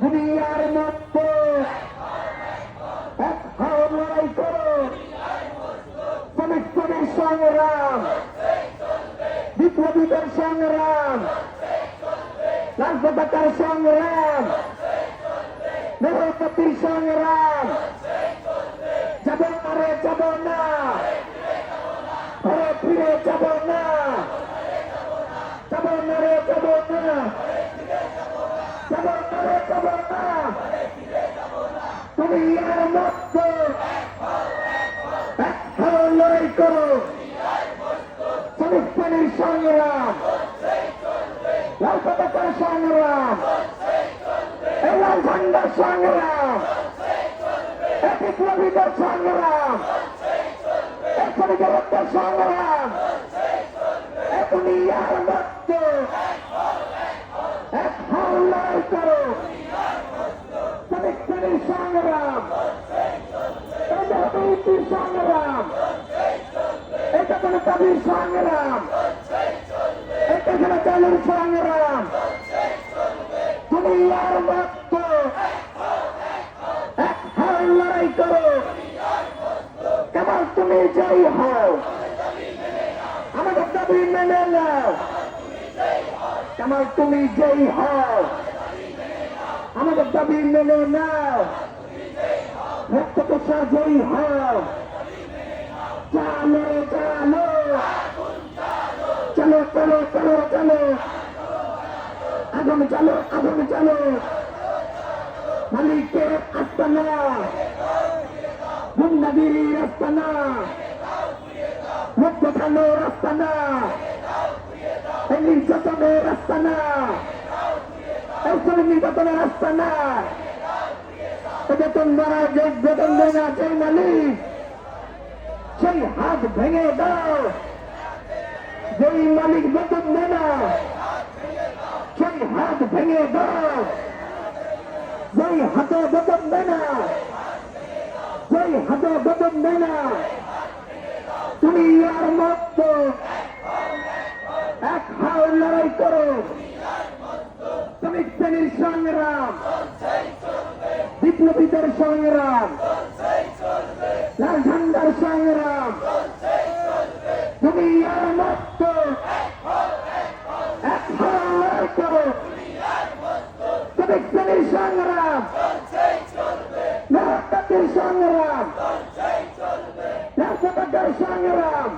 দুনিয়ার মতো এক লড়াই করো শ্রমিক সংগ্রাম বিপ্লবীদের সংগ্রাম লাল পতাকার সংগ্রাম মেহনতির সংগ্রাম যাব না যাব না ঘরে ফিরে যাব না যাব না রে যাব না শ্রেণির সংগ্রাম লাল পতাকার সংগ্রাম লাল ঝান্ডার সংগ্রাম বিপ্লবীদের সংগ্রাম এই শ্রমিকের সংগ্রাম দুনিয়ার মধ্যে এক হাল করো শ্রমিক সংগ্রাম সংগ্রাম এটা কোনো সংগ্রাম এটা কোনো চালুর সংগ্রাম তুমি আর মাত্র এক হাল লড়াই করো। কেবল তুমি জয়ী হও। আমাদের দাবি মেনে নাও। কেবল তুমি জয়ী হও। আমাদের দাবি মেনে নাও। রক্ত প্রসার জয়ী হও। চলো চলো চলো আগুন চলো আগুন চলো মালিকের আস্তানা। গুন্ডাগিরির আস্তানা মুক্ত খানোর আস্তানা এই নির্যাতনের আস্তানা এই শ্রমিক নির্যাতনের আস্তানা বেতন মারা যে বেতন দেয় না সেই মালিক, সেই হাত ভেঙে দাও। যেই মালিক বেতন দেয় না, সেই হাত ভেঙে দাও। যেই হাতে বেতন দেয় না, যেই হাতে বেতন দেয় না, তুমি আর মত এক হাও লড়াই করো। শ্রমিক শ্রেণির সংগ্রাম, বিপ্লবীদের সংগ্রাম লাল ঝান্ডার সংগ্রাম তুমি আর মত এক হাও লড়াই করো শ্রেণির সংগ্রাম সংগ্রাম সংগ্রাম